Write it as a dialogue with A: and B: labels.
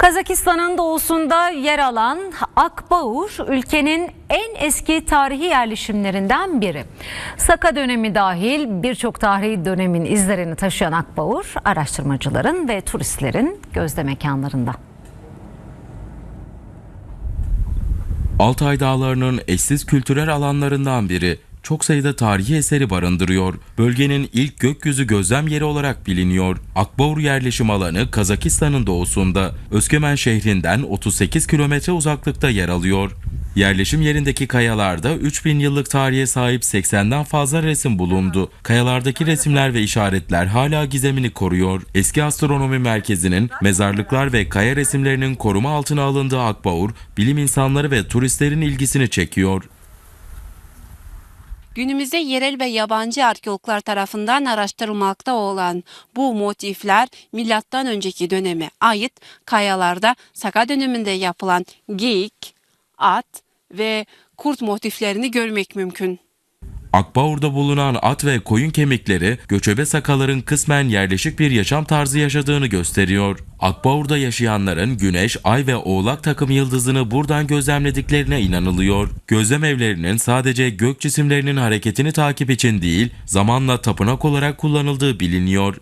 A: Kazakistan'ın doğusunda yer alan Akbaur ülkenin en eski tarihi yerleşimlerinden biri. Saka dönemi dahil birçok tarihi dönemin izlerini taşıyan Akbaur araştırmacıların ve turistlerin gözde mekanlarında.
B: Altay Dağları'nın eşsiz kültürel alanlarından biri. Çok sayıda tarihi eseri barındırıyor. Bölgenin ilk gökyüzü gözlem yeri olarak biliniyor. Akbaur yerleşim alanı Kazakistan'ın doğusunda. Özkemen şehrinden 38 kilometre uzaklıkta yer alıyor. Yerleşim yerindeki kayalarda 3000 yıllık tarihe sahip 80'den fazla resim bulundu. Kayalardaki resimler ve işaretler hala gizemini koruyor. Eski astronomi merkezinin mezarlıklar ve kaya resimlerinin koruma altına alındığı Akbaur, bilim insanları ve turistlerin ilgisini çekiyor.
C: Günümüzde yerel ve yabancı arkeologlar tarafından araştırılmakta olan bu motifler milattan önceki döneme ait kayalarda Saka döneminde yapılan geyik, at ve kurt motiflerini görmek mümkün.
B: Akbaur'da bulunan at ve koyun kemikleri göçebe sakaların kısmen yerleşik bir yaşam tarzı yaşadığını gösteriyor. Akbaur'da yaşayanların güneş, ay ve oğlak takım yıldızını buradan gözlemlediklerine inanılıyor. Gözlem evlerinin sadece gök cisimlerinin hareketini takip için değil, zamanla tapınak olarak kullanıldığı biliniyor.